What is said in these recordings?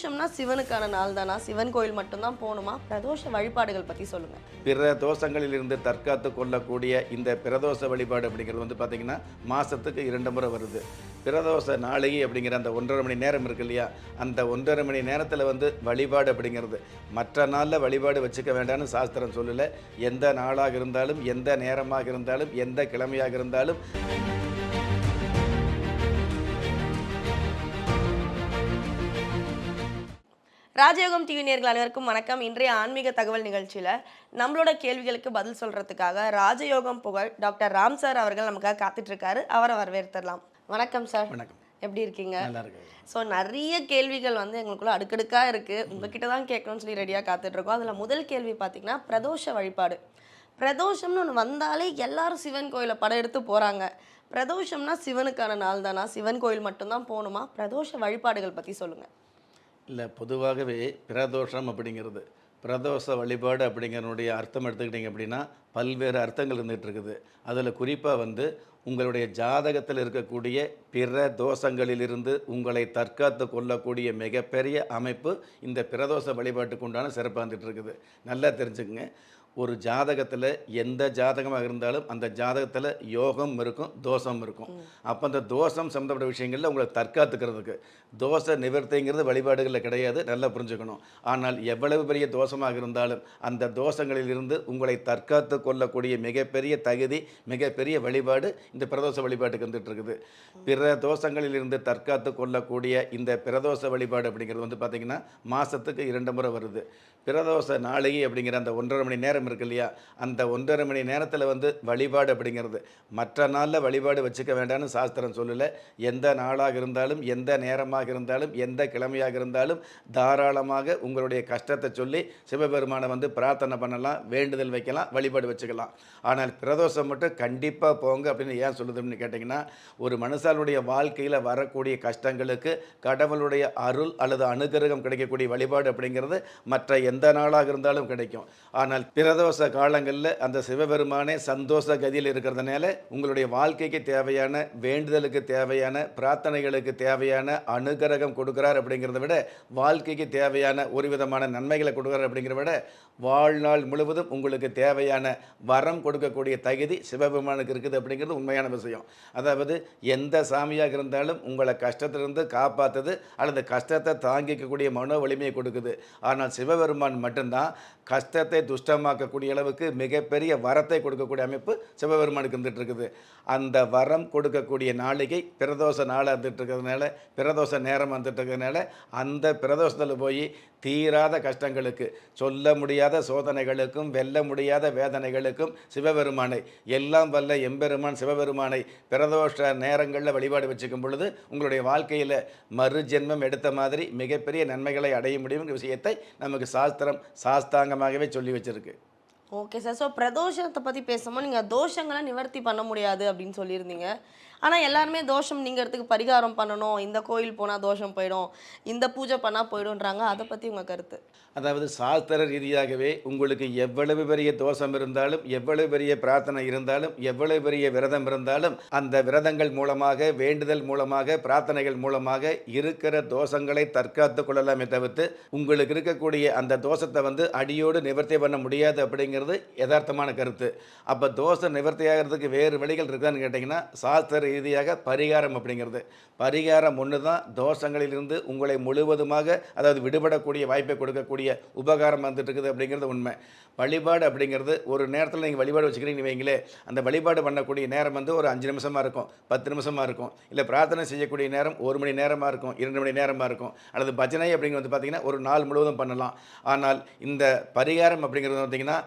பிரதோஷம்னா சிவனுக்கான நாள் தானா? சிவன் கோயில் மட்டும்தான் போகணுமா? பிரதோஷ வழிபாடுகள் பற்றி சொல்லுங்கள் பிற தோஷங்களில் இருந்து தற்காத்து கொள்ளக்கூடிய இந்த பிரதோஷ வழிபாடு அப்படிங்கிறது வந்து பார்த்திங்கன்னா மாதத்துக்கு இரண்டு முறை வருது. பிரதோஷ நாளிகை அப்படிங்கிற அந்த ஒன்றரை மணி நேரம் இருக்கு இல்லையா? அந்த ஒன்றரை மணி நேரத்தில் வந்து வழிபாடு அப்படிங்கிறது. மற்ற நாளில் வழிபாடு வச்சுக்க வேண்டாம்னு சாஸ்திரம் சொல்லலை. எந்த நாளாக இருந்தாலும் எந்த நேரமாக இருந்தாலும் எந்த கிழமையாக இருந்தாலும் ராஜயோகம் டிவி நேர்கள் அனைவருக்கும் வணக்கம். இன்றைய ஆன்மீக தகவல் நிகழ்ச்சியில் நம்மளோட கேள்விகளுக்கு பதில் சொல்கிறதுக்காக ராஜயோகம் புகழ் டாக்டர் ராம் சார் அவர்கள் நமக்காக காத்துட்டு இருக்காரு அவரை வரவேற்றுடலாம் வணக்கம் சார். வணக்கம். எப்படி இருக்கீங்க? ஸோ நிறைய கேள்விகள் வந்து எங்களுக்குள்ள அடுக்கடுக்காக இருக்குது உங்ககிட்ட தான் கேட்கணும்னு சொல்லி ரெடியாக காத்துட்ருக்கோம். அதில் முதல் கேள்வி பார்த்தீங்கன்னா பிரதோஷ வழிபாடு. பிரதோஷம்னு ஒன்று வந்தாலே எல்லாரும் சிவன் கோயிலை படம் எடுத்து போகிறாங்க பிரதோஷம்னா சிவனுக்கான நாள் தானா? சிவன் கோயில் மட்டும்தான் போகணுமா பிரதோஷ வழிபாடுகள் பற்றி சொல்லுங்கள் இல்லை பொதுவாகவே பிரதோஷம் அப்படிங்கிறது பிரதோஷ வழிபாடு அப்படிங்கிறனுடைய அர்த்தம் எடுத்துக்கிட்டிங்க அப்படின்னா பல்வேறு அர்த்தங்கள் இருந்துகிட்டு இருக்குது. அதில் குறிப்பாக வந்து உங்களுடைய ஜாதகத்தில் இருக்கக்கூடிய பிற தோஷங்களிலிருந்து உங்களை தற்காத்து கொள்ளக்கூடிய மிகப்பெரிய அமைப்பு இந்த பிரதோஷ வழிபாட்டுக்கு உண்டான சிறப்பாக வந்துட்டு இருக்குது. நல்லா தெரிஞ்சுக்குங்க. ஒரு ஜாதகத்தில் எந்த ஜாதகமாக இருந்தாலும் அந்த ஜாதகத்தில் யோகம் இருக்கும் தோஷம் இருக்கும். அப்போ அந்த தோஷம் சம்மந்தப்பட்ட விஷயங்களில் உங்களை தற்காத்துக்கிறதுக்கு. தோஷ நிவர்த்திங்கிறது வழிபாடுகளில் கிடையாது நல்லா புரிஞ்சுக்கணும். ஆனால் எவ்வளவு பெரிய தோஷமாக இருந்தாலும் அந்த தோஷங்களிலிருந்து உங்களை தற்காத்து கொள்ளக்கூடிய மிகப்பெரிய தகுதி மிகப்பெரிய வழிபாடு இந்த பிரதோஷ வழிபாட்டுக்கு வந்துட்டு இருக்குது பிற தோஷங்களிலிருந்து தற்காத்து கொள்ளக்கூடிய இந்த பிரதோஷ வழிபாடு அப்படிங்கிறது வந்து பார்த்திங்கன்னா மாதத்துக்கு இரண்டு முறை வருது. பிரதோஷ நாளிகை அப்படிங்கிற அந்த ஒன்றரை மணி நேரம் இருக்கு இல்லையா? அந்த ஒன்றரை மணி நேரத்தில் வந்து வழிபாடு அப்படிங்கிறது. மற்ற நாளில் வழிபாடு வச்சுக்க வேண்டாம்னு சாஸ்திரம் சொல்லலை. எந்த நாளாக இருந்தாலும் எந்த நேரமாக இருந்தாலும் எந்த கிழமையாக இருந்தாலும் தாராளமாக உங்களுடைய கஷ்டத்தை சொல்லி சிவபெருமானை வந்து பிரார்த்தனை பண்ணலாம் வேண்டுதல் வைக்கலாம் வழிபாடு வச்சுக்கலாம். ஆனால் பிரதோஷம் மட்டும் கண்டிப்பாக போங்க அப்படின்னு ஏன் சொல்லுதுன்னு கேட்டிங்கன்னா ஒரு மனுஷாலுடைய வாழ்க்கையில் வரக்கூடிய கஷ்டங்களுக்கு கடவுளுடைய அருள் அல்லது அனுகிரகம் கிடைக்கக்கூடிய வழிபாடு அப்படிங்கிறது மற்ற எந்த நாளாக இருந்தாலும் கிடைக்கும். ஆனால் பிற பிரதோஷ காலங்களில் அந்த சிவபெருமானே சந்தோஷ கதியில் இருக்கிறதுனால உங்களுடைய வாழ்க்கைக்கு தேவையான வேண்டுதலுக்கு தேவையான பிரார்த்தனைகளுக்கு தேவையான அனுகிரகம் கொடுக்குறார் அப்படிங்கிறத விட வாழ்க்கைக்கு தேவையான ஒரு விதமான நன்மைகளை கொடுக்குறார் அப்படிங்கிறத விட வாழ்நாள் முழுவதும் உங்களுக்கு தேவையான வரம் கொடுக்கக்கூடிய தகுதி சிவபெருமானுக்கு இருக்குது அப்படிங்கிறது உண்மையான விஷயம். அதாவது எந்த சாமியாக இருந்தாலும் உங்களை கஷ்டத்திலிருந்து காப்பாற்றுது அல்லது கஷ்டத்தை தாங்கிக்கக்கூடிய மனோ வலிமையை கொடுக்குது. ஆனால் சிவபெருமான் மட்டும்தான் கஷ்டத்தை துஷ்டமாக்கக்கூடிய அளவுக்கு மிகப்பெரிய வரத்தை கொடுக்கக்கூடிய அமைப்பு சிவபெருமானுக்கு இருந்துட்டு இருக்குது அந்த வரம் கொடுக்கக்கூடிய நாளிகை பிரதோஷ நாளாக இருந்துகிட்டு இருக்கிறதுனால பிரதோஷ நேரம் வந்துட்டு இருக்கிறதுனால அந்த பிரதோஷத்தில் போய் தீராத கஷ்டங்களுக்கு சொல்ல முடியாத சோதனைகளுக்கும் வெல்ல முடியாத வேதனைகளுக்கும் சிவபெருமானை எல்லாம் வல்ல எம்பெருமான் சிவபெருமானை பிரதோஷ நேரங்களில் வழிபாடு வச்சுக்கும் பொழுது உங்களுடைய வாழ்க்கையில் மறுஜென்மம் எடுத்த மாதிரி மிகப்பெரிய நன்மைகளை அடைய முடியுங்கிற விஷயத்தை நமக்கு சாஸ்திரம் சாஸ்தாங்கமாகவே சொல்லி வச்சிருக்கு. Okay sir. ஸோ பிரதோஷத்தை பற்றி பேசும்போது நீங்கள் தோஷங்களை நிவர்த்தி பண்ண முடியாது அப்படின்னு சொல்லியிருந்தீங்க. ஆனால் எல்லாருமே தோஷம் நீங்கிறதுக்கு பரிகாரம் பண்ணணும். இந்த கோயில் போனால் தோஷம் போயிடும். இந்த பூஜை பண்ணால் போயிடும்ன்றாங்க. அதை பற்றி உங்கள் கருத்து? அதாவது சாஸ்திர ரீதியாகவே உங்களுக்கு எவ்வளவு பெரிய தோஷம் இருந்தாலும் எவ்வளவு பெரிய பிரார்த்தனை இருந்தாலும் எவ்வளவு பெரிய விரதம் இருந்தாலும் அந்த விரதங்கள் மூலமாக வேண்டுதல் மூலமாக பிரார்த்தனைகள் மூலமாக இருக்கிற தோஷங்களை தற்காத்து கொள்ளலாமே தவிர்த்து உங்களுக்கு இருக்கக்கூடிய அந்த தோஷத்தை வந்து அடியோடு நிவர்த்தி பண்ண முடியாது அப்படிங்கிறது யதார்த்தமான கருத்து. அப்போ தோஷம் நிவர்த்தி ஆகிறதுக்கு வேறு வழிகள் இருக்கான்னு கேட்டிங்கன்னா சாஸ்திர ரீதியாக பரிகாரம் அப்படிங்கிறது. பரிகாரம் ஒன்று தான் தோஷங்களிலிருந்து உங்களை முழுவதுமாக அதாவது விடுபடக்கூடிய வாய்ப்பை கொடுக்கக்கூடிய உபகாரம் வந்துட்டு இருக்குது அப்படிங்கிறது உண்மை. வழிபாடு அப்படிங்கிறது ஒரு நேரத்தில் நீங்கள் வழிபாடு வச்சுக்கிறீங்கன்னு வைங்களே அந்த வழிபாடு பண்ணக்கூடிய நேரம் வந்து ஒரு அஞ்சு நிமிஷமாக இருக்கும் பத்து நிமிஷமாக இருக்கும். இல்லை பிரார்த்தனை செய்யக்கூடிய நேரம் ஒரு மணி நேரமாக இருக்கும் இரண்டு மணி நேரமாக இருக்கும். அல்லது பஜனை அப்படிங்கிறது வந்து பார்த்திங்கன்னா ஒரு நாள் முழுவதும் பண்ணலாம். ஆனால் இந்த பரிகாரம் அப்படிங்கிறது பார்த்தீங்கன்னா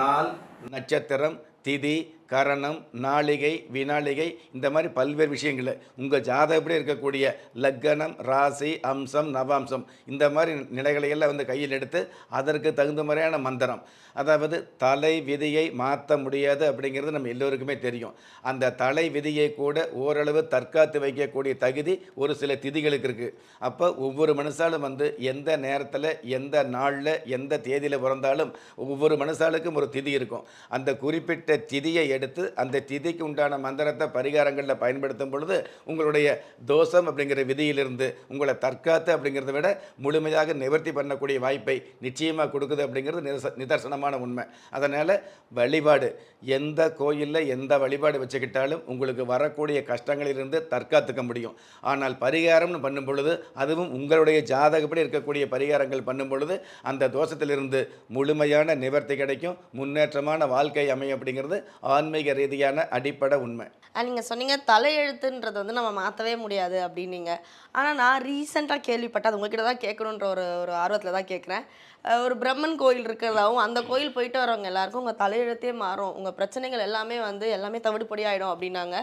நாள் நட்சத்திரம் திதி கரணம் நாளிகை வினாளிகை இந்த மாதிரி பல்வேறு விஷயங்கள். உங்கள் ஜாதகப்படி இருக்கக்கூடிய லக்கணம் ராசி அம்சம் நவாம்சம் இந்த மாதிரி நிலைகளை எல்லாம் வந்து கையில் எடுத்து அதற்கு தகுந்த மாதிரியான மந்திரம். அதாவது தலை விதியை மாற்ற முடியாது அப்படிங்கிறது நம்ம எல்லோருக்குமே தெரியும். அந்த தலை விதியை கூட ஓரளவு தற்காத்து வைக்கக்கூடிய தகுதி ஒரு சில திதிகளுக்கு இருக்குது அப்போ ஒவ்வொரு மனுஷாலும் வந்து எந்த நேரத்தில் எந்த நாளில் எந்த தேதியில் பிறந்தாலும் ஒவ்வொரு மனுஷாளுக்கும் ஒரு திதி இருக்கும். அந்த குறிப்பிட்ட திதியை எடுத்து அந்த திதிக்கு உண்டான மந்திரத்தை பரிகாரங்களில் பயன்படுத்தும் பொழுது உங்களுடைய தோஷம் அப்படிங்கிற விதியிலிருந்து உங்களை தற்காத்து அப்படிங்கிறத விட முழுமையாக நிவர்த்தி பண்ணக்கூடிய வாய்ப்பை நிச்சயமாக கொடுக்குது அப்படிங்கிறது நிதர்சனமான உண்மை. அதனால் வழிபாடு எந்த கோயிலில் எந்த வழிபாடு வச்சுக்கிட்டாலும் உங்களுக்கு வரக்கூடிய கஷ்டங்களிலிருந்து தற்காத்துக்க முடியும். ஆனால் பரிகாரம்னு பண்ணும் பொழுது அதுவும் உங்களுடைய ஜாதகப்படி இருக்கக்கூடிய பரிகாரங்கள் பண்ணும் பொழுது அந்த தோஷத்திலிருந்து முழுமையான நிவர்த்தி கிடைக்கும். முன்னேற்றமான வாழ்க்கை அமையும் அப்படிங்கிறது ஆன்மீக ரீதியான அடிப்படை உண்மை. நீங்கள் சொன்னீங்க தலையெழுத்துன்றது வந்து நம்ம மாற்றவே முடியாது அப்படின்னீங்க. ஆனால் நான் ரீசெண்டாக கேள்விப்பட்டேன். அது உங்ககிட்ட தான் கேட்கணுன்ற ஒரு ஒரு ஆர்வத்தில் தான் கேட்குறேன். ஒரு பிரம்மன் கோயில் இருக்கிறதாவும் அந்த கோயில் போயிட்டு வரவங்க எல்லாருக்கும் உங்கள் தலையெழுத்தே மாறும். உங்கள் பிரச்சனைகள் எல்லாமே வந்து எல்லாமே தவிடுபடி ஆகிடும் அப்படின்னாங்க.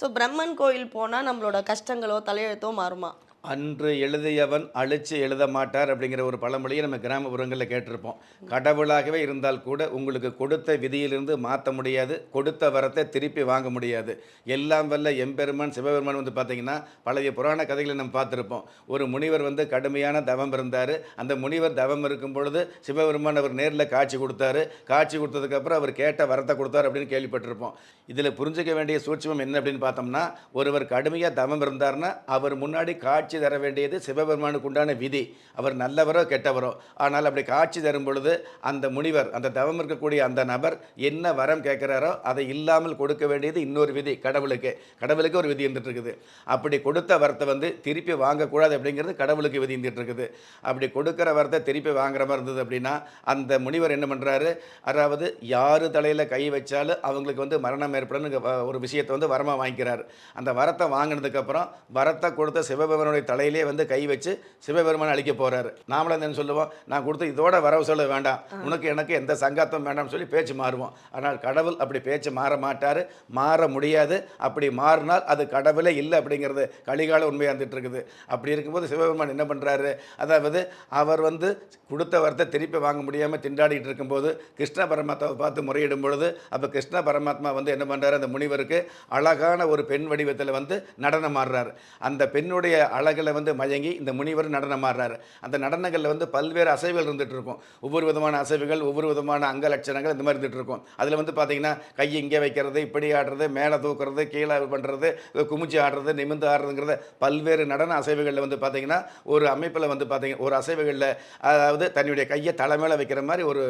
ஸோ பிரம்மன் கோயில் போனால் நம்மளோட கஷ்டங்களோ தலையெழுத்தோ மாறுமா? அன்று எழுதியவன் அழிச்சு எழுத மாட்டார் அப்படிங்கிற ஒரு பழமொழியை நம்ம கிராமப்புறங்களில் கேட்டிருப்போம். கடவுளாகவே இருந்தால் கூட உங்களுக்கு கொடுத்த விதியிலிருந்து மாற்ற முடியாது கொடுத்த வரத்தை திருப்பி வாங்க முடியாது. எல்லாம் வல்ல எம்பெருமான் சிவபெருமான் வந்து பார்த்தீங்கன்னா பழைய புராண கதைகளை நம்ம பார்த்துருப்போம். ஒரு முனிவர் வந்து கடுமையான தவம் இருந்தார். அந்த முனிவர் தவம் இருக்கும் பொழுது சிவபெருமான் அவர் நேரில் காட்சி கொடுத்தாரு. காட்சி கொடுத்ததுக்கப்புறம் அவர் கேட்ட வரத்தை கொடுத்தார் அப்படின்னு கேள்விப்பட்டிருப்போம். இதில் புரிஞ்சுக்க வேண்டிய சூட்சமம் என்ன அப்படின்னு பார்த்தோம்னா ஒருவர் கடுமையாக தவம் இருந்தார்னா அவர் முன்னாடி காட்சி காட்சி தர வேண்டியது சிவபெருமானுக்கு உண்டான விதி. அவர் நல்லவரோ கெட்டவரோ. ஆனால் அப்படி காட்சி தரும் பொழுது அந்த முனிவர் அந்த தவம் இருக்கக்கூடிய அந்த நபர் என்ன வரம் கேட்குறாரோ அதை இல்லாமல் கொடுக்க வேண்டியது இன்னொரு விதி கடவுளுக்கு. கடவுளுக்கு ஒரு விதி இருந்துட்டு இருக்குது. அப்படி கொடுத்த வரத்தை வந்து திருப்பி வாங்கக்கூடாது அப்படிங்கிறது கடவுளுக்கு விதி இருந்துட்டு இருக்குது. அப்படி கொடுக்குற வரத்தை திருப்பி வாங்குற மாதிரி இருந்தது அப்படின்னா அந்த முனிவர் என்ன பண்ணுறாரு அதாவது யார் தலையில் கை வச்சாலும் அவங்களுக்கு வந்து மரணம் ஏற்படும் ஒரு விஷயத்தை வந்து வரமாக வாங்கிக்கிறார். அந்த வரத்தை வாங்கினதுக்கப்புறம் வரத்தை கொடுத்த சிவபெருமனுடைய தலையிலே வந்து கை வச்சு சிவபெருமான் அழிக்க போகிறாரு நாமளும் என்ன சொல்லுவோம்? நான் கொடுத்து இதோட வரவு சொல்ல வேண்டாம். உனக்கு எனக்கு எந்த சங்காத்தம் வேண்டாம்னு சொல்லி பேச்சு மாறுவோம். ஆனால் கடவுள் அப்படி பேச்சு மாற மாட்டார். மாற முடியாது. அப்படி மாறினால் அது கடவுளே இல்லை அப்படிங்கிறது கலிகால உண்மையாக இருந்துட்டு இருக்குது. அப்படி இருக்கும்போது சிவபெருமான் என்ன பண்ணுறாரு அதாவது அவர் வந்து கொடுத்த வரத்தை திருப்பி வாங்க முடியாமல் திண்டாடிட்டு இருக்கும்போது கிருஷ்ண பரமாத்மாவை பார்த்து முறையிடும் பொழுது அப்போ கிருஷ்ண பரமாத்மா வந்து என்ன பண்ணுறாரு அந்த முனிவருக்கு அழகான ஒரு பெண் வடிவத்தில் வந்து நடனம் ஆடுறாரு. அந்த பெண்ணுடைய அழகில் வந்து மயங்கி இந்த முனிவர் நடனம் ஆடுறாரு. அந்த நடனங்களில் வந்து பல்வேறு அசைவுகள் இருந்துகிட்டு இருக்கும். ஒவ்வொரு விதமான அசைவுகள் ஒவ்வொரு விதமான அங்க லட்சணங்கள் இந்த மாதிரி இருந்துட்டு இருக்கும். அதில் வந்து பார்த்தீங்கன்னா கை இங்கே வைக்கிறது இப்படி ஆடுறது மேலே தூக்குறது கீழே பண்ணுறது குமிச்சு ஆடுறது நிமிந்து ஆடுறதுங்கிறத பல்வேறு நடன அசைவுகளில் வந்து பார்த்தீங்கன்னா ஒரு அமைப்பில் வந்து பார்த்திங்கன்னா ஒரு அசைவுகளில் அதாவது தன்னுடைய கையை தலை மேலே வைக்கிற மாதிரி ஒரு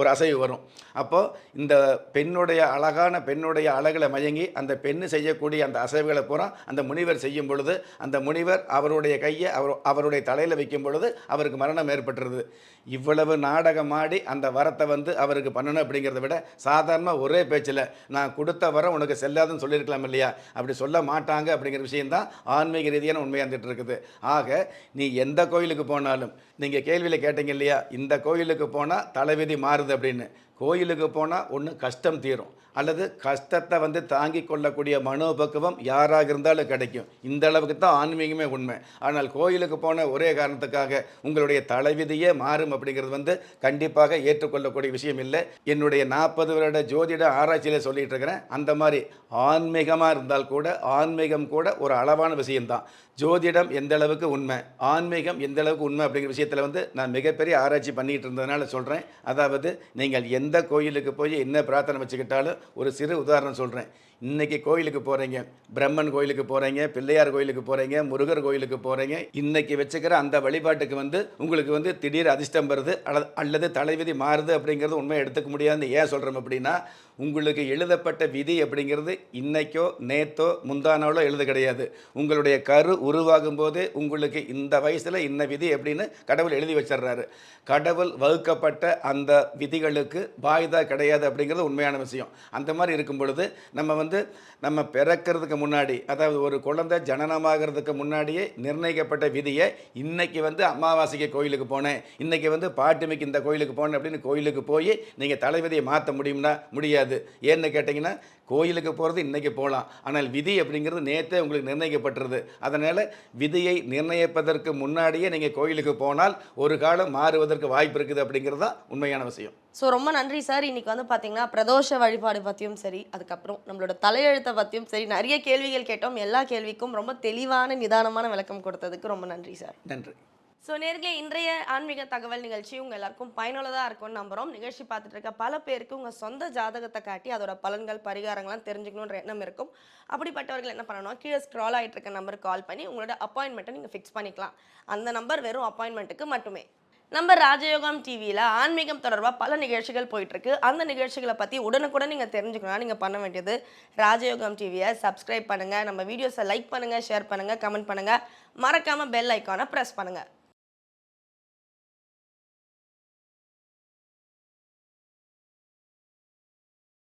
ஒரு அசைவு வரும். அப்போது இந்த பெண்ணுடைய அழகான பெண்ணுடைய அழகில் மயங்கி அந்த பெண்ணு செய்யக்கூடிய அந்த அசைவுகளை பூரா அந்த முனிவர் செய்யும் பொழுது அந்த முனிவர் அவருடைய கையை அவர் அவருடைய தலையில் வைக்கும் பொழுது அவருக்கு மரணம் ஏற்பட்டுருது இவ்வளவு நாடகம் ஆடி அந்த வரத்தை வந்து அவருக்கு பண்ணணும் அப்படிங்கிறத விட சாதாரண ஒரே பேச்சில் நான் கொடுத்த வரம் உனக்கு செல்லாதுன்னு சொல்லியிருக்கலாம் இல்லையா? அப்படி சொல்ல மாட்டாங்க அப்படிங்கிற விஷயந்தான் ஆன்மீக ரீதியான உண்மையாக இருந்துட்டு இருக்குது ஆக நீ எந்த கோயிலுக்கு போனாலும் நீங்கள் கேள்வியில் கேட்டீங்க இல்லையா இந்த கோயிலுக்கு போனால் தலைவிதி மாறுது அப்படின்னு. கோயிலுக்கு போனால் ஒன்று கஷ்டம் தீரும். அல்லது கஷ்டத்தை வந்து தாங்கி கொள்ளக்கூடிய மனோபக்குவம் யாராக இருந்தாலும் கிடைக்கும். இந்த அளவுக்கு தான் ஆன்மீகமே உண்மை. ஆனால் கோயிலுக்கு போன ஒரே காரணத்துக்காக உங்களுடைய தலைவிதியே மாறும் அப்படிங்கிறது வந்து கண்டிப்பாக ஏற்றுக்கொள்ளக்கூடிய விஷயம் இல்லை. என்னுடைய நாற்பது வருட ஜோதிட ஆராய்ச்சியில் சொல்லிட்டு இருக்கிறேன். அந்த மாதிரி ஆன்மீகமாக இருந்தால் கூட ஆன்மீகம் கூட ஒரு அளவான விஷயம்தான். ஜோதிடம் எந்த அளவுக்கு உண்மை ஆன்மீகம் எந்த அளவுக்கு உண்மை அப்படிங்கிற விஷயத்தில் வந்து நான் மிகப்பெரிய ஆராய்ச்சி பண்ணிக்கிட்டு இருந்ததுனால சொல்கிறேன் அதாவது நீங்கள் எந்த கோயிலுக்கு போய் என்ன பிரார்த்தனை வச்சுக்கிட்டாலும் ஒரு சிறு உதாரணம் சொல்கிறேன் இன்னைக்கு கோயிலுக்கு போகிறீங்க பிரம்மன் கோயிலுக்கு போகிறீங்க பிள்ளையார் கோயிலுக்கு போகிறீங்க முருகர் கோயிலுக்கு போகிறீங்க இன்னைக்கு வச்சுக்கிற அந்த வழிபாட்டுக்கு வந்து உங்களுக்கு வந்து திடீர் அதிர்ஷ்டம் வருது அல்ல- அல்லது தலைவிதி மாறுது அப்படிங்கிறது உண்மையை எடுத்துக்க முடியாதுன்னு ஏன் சொல்கிறோம் அப்படின்னா உங்களுக்கு எழுதப்பட்ட விதி அப்படிங்கிறது இன்னைக்கோ நேத்தோ முந்தானாலோ எழுத கிடையாது. உங்களுடைய கரு உருவாகும் போதே உங்களுக்கு இந்த வயசில் இந்த விதி அப்படின்னு கடவுள் எழுதி வச்சிடுறாரு. கடவுள் வகுக்கப்பட்ட அந்த விதிகளுக்கு பாய்தா கிடையாது அப்படிங்கிறது உண்மையான விஷயம். அந்த மாதிரி இருக்கும் பொழுது நம்ம வந்து வந்து நம்ம பிறக்கிறதுக்கு முன்னாடி அதாவது ஒரு குழந்தை ஜனனமாகிறதுக்கு முன்னாடியே நிர்ணயிக்கப்பட்ட விதியை இன்றைக்கி வந்து அமாவாசைக்கு கோயிலுக்கு போனேன். இன்றைக்கி வந்து பாட்டுமைக்கு இந்த கோயிலுக்கு போனேன் அப்படின்னு கோயிலுக்கு போய் நீங்கள் தலைவிதியை மாற்ற முடியும்னா முடியாது. ஏன்னு கேட்டிங்கன்னா கோயிலுக்கு போகிறது இன்றைக்கி போகலாம் ஆனால் விதி அப்படிங்கிறது நேற்றே உங்களுக்கு நிர்ணயிக்கப்பட்டுருது. அதனால் விதியை நிர்ணயிப்பதற்கு முன்னாடியே நீங்கள் கோயிலுக்கு போனால் ஒரு காலம் மாறுவதற்கு வாய்ப்பு இருக்குது அப்படிங்கிறது தான் உண்மையான விஷயம். ஸோ ரொம்ப நன்றி சார். இன்னைக்கு வந்து பார்த்தீங்கன்னா பிரதோஷ வழிபாடு பற்றியும் சரி அதுக்கப்புறம் நம்மளோட தலையெழுத்தை பற்றியும் சரி நிறைய கேள்விகள் கேட்டோம். எல்லா கேள்விக்கும் ரொம்ப தெளிவான நிதானமான விளக்கம் கொடுத்ததுக்கு ரொம்ப நன்றி சார். நன்றி. ஸோ நேர்களே இன்றைய ஆன்மீக தகவல் நிகழ்ச்சி உங்கள் எல்லாருக்கும் பயனுள்ளதாக இருக்கும்னு நம்புகிறோம் நிகழ்ச்சி பார்த்துட்டு இருக்க பல பேருக்கு உங்கள் சொந்த ஜாதகத்தை காட்டி அதோட பலன்கள் பரிகாரங்கள்லாம் தெரிஞ்சுக்கணுன்ற எண்ணம் இருக்கும். அப்படிப்பட்டவர்கள் என்ன பண்ணணும்? கீழே ஸ்க்ரால் ஆகிட்டு இருக்க நம்பருக்கு கால் பண்ணி உங்களோட அப்பாயின்மெண்ட்டை நீங்கள் ஃபிக்ஸ் பண்ணிக்கலாம். அந்த நம்பர் வெறும் அப்பாயின்மெண்ட்டுக்கு மட்டுமே. நம்ம ராஜயோகம் டிவியில் ஆன்மீகம் தொடர்பாக பல நிகழ்ச்சிகள் போயிட்டுருக்கு. அந்த நிகழ்ச்சிகளை பற்றி உடனுக்குடன் நீங்கள் தெரிஞ்சுக்கணும்னா நீங்கள் பண்ண வேண்டியது ராஜயோகம் டிவியை சப்ஸ்கிரைப் பண்ணுங்கள் நம்ம வீடியோஸை லைக் பண்ணுங்கள் ஷேர் பண்ணுங்கள் கமெண்ட் பண்ணுங்கள் மறக்காமல் பெல் ஐக்கானை ப்ரெஸ் பண்ணுங்கள்